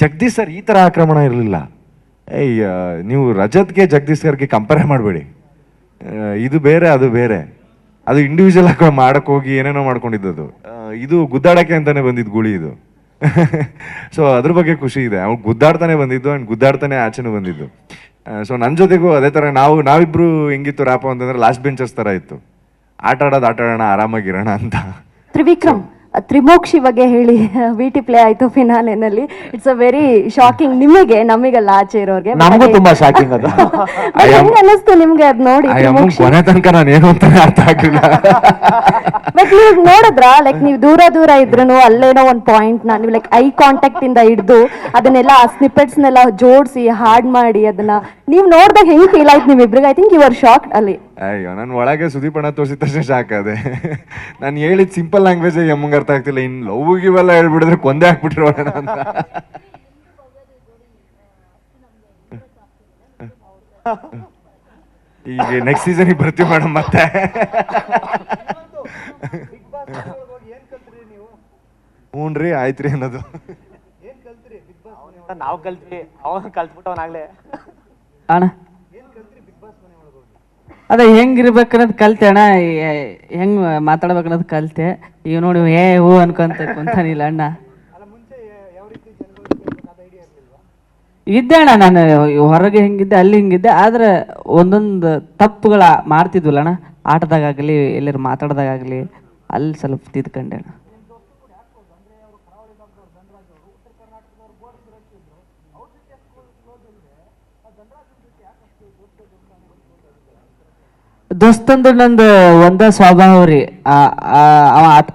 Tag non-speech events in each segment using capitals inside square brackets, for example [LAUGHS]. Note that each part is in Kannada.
ಜಗದೀಶ್ ಸರ್ ಈ ಥರ ಆಕ್ರಮಣ ಇರಲಿಲ್ಲ. ಏಯ್ ನೀವು ರಜತ್ಗೆ ಜಗದೀಶ್ ಸರ್ಗೆ ಕಂಪೇರ್ ಮಾಡಬೇಡಿ. ಇದು ಬೇರೆ, ಅದು ಬೇರೆ. ಅದು ಇಂಡಿವಿಜುವಲ್ ಆಗಿ ಮಾಡಕ್ ಹೋಗಿ ಏನೇನೋ ಮಾಡ್ಕೊಂಡಿದ್ದದು ಇದು ಗುದ್ದಾಡಕ್ಕೆ ಅಂತಾನೆ ಬಂದಿದ್ದು ಗುಳಿ ಇದು. [LAUGHS] ಸೊ ಅದ್ರ ಬಗ್ಗೆ ಖುಷಿ ಇದೆ. ಅವ್ನು ಗುದ್ದಾಡ್ತಾನೆ ಬಂದಿದ್ದು ಆ್ಯಂಡ್ ಗುದ್ದಾಡ್ತಾನೆ ಆಚೆನೂ ಬಂದಿದ್ದು. ಸೊ ನನ್ನ ಜೊತೆಗೂ ಅದೇ ಥರ ನಾವು ನಾವಿಬ್ಬರು ಹೆಂಗಿತ್ತು ರ್ಯಾಪ್ ಅಂತಂದ್ರೆ ಲಾಸ್ಟ್ ಬೆಂಚರ್ಸ್ ಥರ ಇತ್ತು. ಆಟ ಆಡೋದು ಆಟ ಆಡೋಣ ಆರಾಮಾಗಿರೋಣ ಅಂತ. ತ್ರಿವಿಕ್ರಮ್. ತ್ರಿಮೋಕ್ಷಿ ಬಗ್ಗೆ ಹೇಳಿ ವಿ ಟಿ ಪ್ಲೇ ಆಯ್ತು ಫಿನಾಲೆನಲ್ಲಿ ಇಟ್ಸ್ ಅ ವೆರಿ ಶಾಕಿಂಗ್ ನಿಮಗೆ ನಮಗೆಲ್ಲ ಆಚೆ ಇರೋರ್ಗೆ. ನಮಗೂ ತುಂಬಾ ಶಾಕಿಂಗ್ ಅದು. [LAUGHS] ಹೆಂಗ್ ಅನ್ನಿಸ್ತು ನಿಮ್ಗೆ ಅದ್ ನೋಡಿ ಕೊನೆ ತನಕ ನಾನು ಏನು ಅಂತ ಅರ್ಥ ಬಟ್ [LAUGHS] ನೀವು ನೋಡಿದ್ರ? ಲೈಕ್ ನೀವು ದೂರ ದೂರ ಇದ್ರೂ ಅಲ್ಲೇನೋ ಒಂದ್ ಪಾಯಿಂಟ್ನ ನೀವು ಲೈಕ್ ಐ ಕಾಂಟ್ಯಾಕ್ಟ್ ಇಂದ ಹಿಡ್ದು ಅದನ್ನೆಲ್ಲ ಆ ಸ್ನಿಪೆಟ್ಸ್ ನೆಲ್ಲ ಜೋಡಿಸಿ ಹಾಡ್ ಮಾಡಿ ಅದನ್ನ. ನೀವು ನೋಡ್ದಾಗ ಹೆಂಗ್ ಫೀಲ್ ಆಯ್ತು ನಿಮ್ಮಿಬ್ರಿಗೆ I think you are shocked ಅಲ್ಲಿ. ಅಯ್ಯೋ ನಾನು ಒಳಗೆ ಸುದೀಪಣ್ಣ ತೋರಿಸಿದ ತಕ್ಷಣ ಶಾಕ್ ಅದೆ. ನಾನು ಹೇಳಿದ ಸಿಂಪಲ್ ಲ್ಯಾಂಗ್ವೇಜ್ ಎಮ್ಮಂಗ್ ಅರ್ಥ ಆಗ್ತಿಲ್ಲ. ಇನ್ನು ಲವ್ ಇವೆಲ್ಲ ಹೇಳ್ಬಿಡಿದ್ರೆ ಕೊಂದೆ ಹಾಕ್ಬಿಟ್ಟಿರೋಣ ಅಂತ. ಈಗ ನೆಕ್ಸ್ಟ್ ಸೀಸನ್ಗೆ ಬರ್ತೀವಿ ಮೇಡಮ್ ಮತ್ತೆ. ಹ್ಞೂನ್ರಿ ಆಯ್ತ್ರಿ ಅನ್ನೋದು. ನಾವು ಕಲ್ತ್ವಿ ಅವನು ಕಲ್ತ್ಬಿಟ್ಟವನಾಗ್ಲೇ. ಅಣ್ಣ. ಅದ ಹೆಂಗಿರ್ಬೇಕು ಅನ್ನೋದು ಕಲ್ತೆ ಅಣ್ಣ ಹೆಂಗ್ ಮಾತಾಡ್ಬೇಕು ಅನ್ನೋದು ಕಲ್ತೆ. ಈಗ ನೋಡಿ ಏ, ಹೂ ಅನ್ಕೊಂತ ಕುಂತಾನಿಲ್ಲ ಅಣ್ಣ. ಇದ್ದೆ ಅಣ್ಣ ನಾನು, ಹೊರಗೆ ಹೆಂಗಿದ್ದೆ, ಅಲ್ಲಿ ಹಿಂಗಿದ್ದೆ, ಆದ್ರೆ ಒಂದೊಂದು ತಪ್ಪುಗಳ ಮಾಡ್ತಿದ್ವಲ್ಲ ಅಣ್ಣ. ಆಟದಾಗಲಿ ಎಲ್ಲರೂ ಮಾತಾಡ್ದಾಗಲಿ ಅಲ್ಲಿ ಸ್ವಲ್ಪ ತಿದ್ಕೊಂಡೆ ಅಣ್ಣ. ದೋಸ್ತಂದು ನಂದು ಒಂದ ಸ್ವಭಾವ ರೀ. ಆ- ಆ- ಅವ ಆತ್-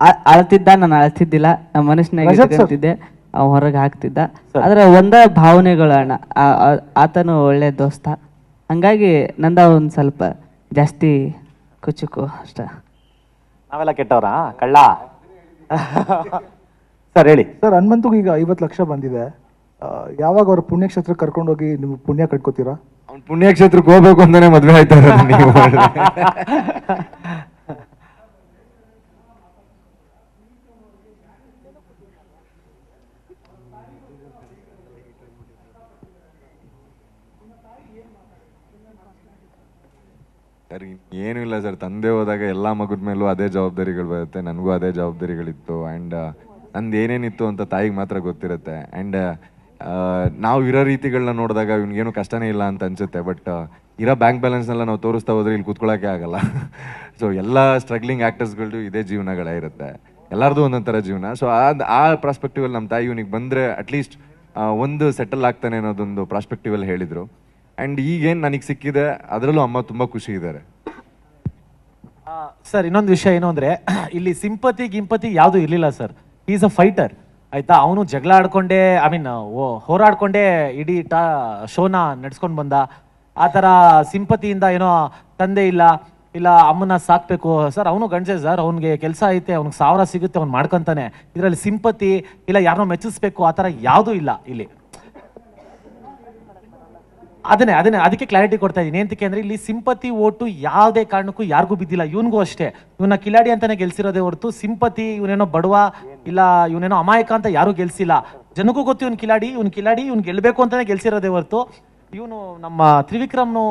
ಆ- ಅಳ್ತಿದ್ದ ನಾನು ಅಳ್ತಿದ್ದಿಲ್ಲ. ನಮ್ಮ ಮನಸ್ಸಿನಾಗ. ಇಟ್ಕೊಂತಿದ್ದೆ ಅವ ಹೊರಗೆ ಹಾಕ್ತಿದ್ದ. ಆದ್ರೆ ಒಂದ ಭಾವನೆಗಳು ಅಣ್ಣ. ಆ- ಆ- ಆತನು ಒಳ್ಳೆ ದೋಸ್ತ. ಹಂಗಾಗಿ ನಂದ ಒಂದ್ ಸ್ವಲ್ಪ ಜಾಸ್ತಿ ಕುಚುಕು ಅಷ್ಟ. ನಾವೆಲ್ಲ ಕೆಟ್ಟವರಾ? ಕಳ್ಳ? [LAUGHS] ಸರ್ ಹೇಳಿ. ಸರ್ ಹನುಮಂತುಗೆ ಈಗ ಐವತ್ತು ಲಕ್ಷ ಬಂದಿದೆ. ಯಾವಾಗ ಅವ್ರ ಪುಣ್ಯಕ್ಷೇತ್ರ ಕರ್ಕೊಂಡೋಗಿ ನೀವು ಪುಣ್ಯ ಕಟ್ಕೋತೀರಾ? ಅವ್ನು ಪುಣ್ಯಕ್ಷೇತ್ರಕ್ಕೆ ಹೋಗ್ಬೇಕು ಅಂತಾನೆ ಮದ್ವೆ ಆಯ್ತಾ ಸರ್, ಏನೂ ಇಲ್ಲ ಸರ್. ತಂದೆ ಹೋದಾಗ ಎಲ್ಲ ಮಗದ ಮೇಲೂ ಅದೇ ಜವಾಬ್ದಾರಿಗಳು ಬರುತ್ತೆ. ನನಗೂ ಅದೇ ಜವಾಬ್ದಾರಿಗಳಿತ್ತು. ಆ್ಯಂಡ್ ನಂದು ಏನೇನಿತ್ತು ಅಂತ ತಾಯಿಗೆ ಮಾತ್ರ ಗೊತ್ತಿರುತ್ತೆ. ಆ್ಯಂಡ್ ನಾವು ಇರೋ ರೀತಿಗಳನ್ನ ನೋಡಿದಾಗ ಇವ್ನಿಗೇನು ಕಷ್ಟನೇ ಇಲ್ಲ ಅಂತ ಅನ್ಸುತ್ತೆ ಬಟ್ ಇರೋ ಬ್ಯಾಂಕ್ ಬ್ಯಾಲೆನ್ಸ್ನೆಲ್ಲ ನಾವು ತೋರಿಸ್ತಾ ಹೋದ್ರೆ ಇಲ್ಲಿ ಕೂತ್ಕೊಳ್ಳೋಕೆ ಆಗಲ್ಲ. [LAUGHS] ಸೊ ಎಲ್ಲ ಸ್ಟ್ರಗ್ಲಿಂಗ್ ಆ್ಯಕ್ಟರ್ಸ್ಗಳದ್ದು ಇದೇ ಜೀವನಗಳೇ ಇರುತ್ತೆ. ಎಲ್ಲರದು ಒಂದೊಂದು ಥರ ಜೀವನ ಸೊ ಆ ಆ ಪ್ರಾಸ್ಪೆಕ್ಟಿವಲ್ಲಿ ನಮ್ಮ ತಾಯಿ ಇವನಿಗೆ ಬಂದರೆ ಅಟ್ಲೀಸ್ಟ್ ಒಂದು ಸೆಟಲ್ ಆಗ್ತಾನೆ ಅನ್ನೋದೊಂದು ಪ್ರಾಸ್ಪೆಕ್ಟಿವಲ್ಲಿ ಹೇಳಿದರು. ಆ್ಯಂಡ್ ಈಗೇನು ನನಗೆ ಸಿಕ್ಕಿದೆ, ಅದರಲ್ಲೂ ಅಮ್ಮ ತುಂಬ ಖುಷಿ ಇದ್ದಾರೆ. ಸರ್, ಇನ್ನೊಂದು ವಿಷಯ ಏನು ಅಂದರೆ, [CLEARS THROAT] ಇಲ್ಲಿ ಸಿಂಪತಿ ಗಿಂಪತಿ ಯಾವುದು ಇರಲಿಲ್ಲ, ಸರ್. ಈಸ್ ಅ ಫೈಟರ್ ಆಯ್ತಾ? ಅವನು ಜಗಳ ಆಡ್ಕೊಂಡೆ ಐ ಮೀನ್ ಹೋರಾಡ್ಕೊಂಡೆ ಇಡೀ ಟಾ, ಶೋನ ನಡ್ಸ್ಕೊಂಡು ಬಂದ. ಆ ಥರ ಸಿಂಪತಿಯಿಂದ ಏನೋ ತಂದೆ ಇಲ್ಲ ಇಲ್ಲ ಅಮ್ಮನ ಸಾಕ್ಬೇಕು. ಸರ್, ಅವನು ಗಂಡಸೆ, ಸರ್, ಅವ್ನಿಗೆ ಕೆಲಸ ಐತೆ, ಅವ್ನಿಗೆ ಸಾವಿರ ಸಿಗುತ್ತೆ, ಅವ್ನು ಮಾಡ್ಕೊತಾನೆ. ಇದರಲ್ಲಿ ಸಿಂಪತಿ ಇಲ್ಲ ಯಾರನ್ನೋ ಮೆಚ್ಚಿಸ್ಬೇಕು, ಆ ಥರ ಯಾವುದೂ ಇಲ್ಲ ಇಲ್ಲಿ. ಅದನ್ನೇ ಅದನ್ನೇ, ಅದಕ್ಕೆ ಕ್ಲಾರಿಟಿ ಕೊಡ್ತಾ ಇದ್ದೀನಿ. ಏನಂತಕ್ಕೆ ಅಂದರೆ ಇಲ್ಲಿ ಸಿಂಪತಿ ಓಟು ಯಾವುದೇ ಕಾರಣಕ್ಕೂ ಯಾರಿಗೂ ಬಿದ್ದಿಲ್ಲ. ಇವನಿಗೂ ಅಷ್ಟೇ. ಇವನ್ನ ಕಿಲಾಡಿ ಅಂತಾನೆ ಗೆಲ್ಸಿರೋದೇ ಹೊರತು ಸಿಂಪತಿ, ಇವನೇನೋ ಬಡವ ಇಲ್ಲ ಇವನೇನೋ ಅಮಾಯಕ ಅಂತ ಯಾರು ಗೆಲ್ಸಿಲ್ಲ. ಜನಕ್ಕೂ ಗೊತ್ತು ಇವ್ನು ಕಿಲಾಡಿ ಇವನ್ ಕಿಲಾಡಿ ಇವನ್ ಗೆಲ್ಬೇಕು ಅಂತಾನೆ ಗೆಲ್ಸಿರೋದೇ ಹೊರತು ಇವನು ನಮ್ಮ ತ್ರಿವಿಕ್ರಮ್ನು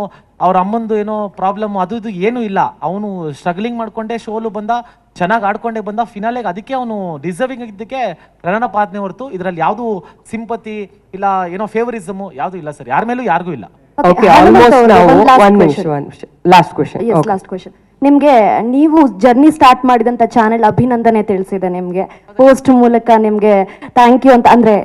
ಅವ್ರ ಅಮ್ಮಂದು ಏನೋ ಪ್ರಾಬ್ಲಮ್ ಅದು ಇದು ಏನೂ ಇಲ್ಲ. ಅವನು ಸ್ಟ್ರಗ್ಲಿಂಗ್ ಮಾಡ್ಕೊಂಡೆ ಶೋಲು ಬಂದ ಚೆನ್ನಾಗಿ ಆಡ್ಕೊಂಡೆ ಬಂದ ಫಿನಾಲೆಗೆ ಅದಕ್ಕೆ ಅವನು ಡಿಸರ್ವಿಂಗ್ ಇದ್ದಕ್ಕೆ ಪ್ರಣನ ಪಾದನೆ ಹೊರತು ಇದರಲ್ಲಿ ಯಾವುದು ಸಿಂಪತಿ ಇಲ್ಲ ಏನೋ ಫೇವರಿಸಮು ಯಾವುದು ಇಲ್ಲ ಸರ್. ಯಾರ ಮೇಲೂ ಯಾರಿಗೂ ಇಲ್ಲ. ಲಾಸ್ಟ್ ಕ್ವೆಶನ್ ನಿಮ್ಗೆ ನೀವು ಜರ್ನಿ ಸ್ಟಾರ್ಟ್ ಮಾಡಿದಂತ ಚಾನೆಲ್ ಅಭಿನಂದನೆ ತಿಳಿಸಿದೆ ನಿಮಗೆ. ಪೋಸ್ಟ್ ಮೂಲಕ ನಿಮಗೆ ಥ್ಯಾಂಕ್ ಯು ಅಂತ, ಅಂದರೆ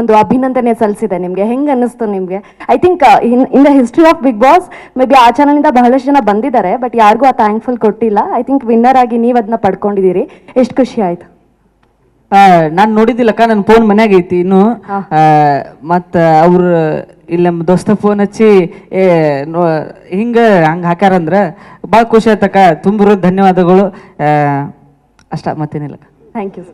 ಒಂದು ಅಭಿನಂದನೆ ಸಲ್ಲಿಸಿದೆ ನಿಮಗೆ. ಹೆಂಗೆ ಅನ್ನಿಸ್ತು ನಿಮಗೆ? I think in in the history of Bigg Boss maybe ಆ ಇಂದ ಬಹಳಷ್ಟು ಜನ ಬಂದಿದ್ದಾರೆ ಬಟ್ ಯಾರಿಗೂ ಆ ಥ್ಯಾಂಕ್ಫುಲ್ ಕೊಟ್ಟಿಲ್ಲ. ಐ ಥಿಂಕ್ ವಿನ್ನರ್ ಆಗಿ ನೀವು ಅದನ್ನ ಪಡ್ಕೊಂಡಿದ್ದೀರಿ. ಎಷ್ಟು ಖುಷಿ ಆಯ್ತು. ನಾನು ನೋಡಿದ್ದಿಲ್ಲಕ್ಕ ನನ್ನ ಫೋನ್ ಮನ್ಯಾಗ ಐತಿ ಇನ್ನು. ಮತ್ತ ಅವ್ರು ಇಲ್ಲಿ ನಮ್ಮ ದೋಸ್ತ ಫೋನ್ ಹಚ್ಚಿ ಏ ನೋ ಹಿಂಗ ಹಂಗ ಹಾಕ್ಯಾರಂದ್ರ ಭಾಳ ಖುಷಿ ಆಯ್ತಕ್ಕ ತುಂಬ ಧನ್ಯವಾದಗಳು. ಅಷ್ಟ ಮತ್ತೇನಿಲ್ಲ ಥ್ಯಾಂಕ್ ಯು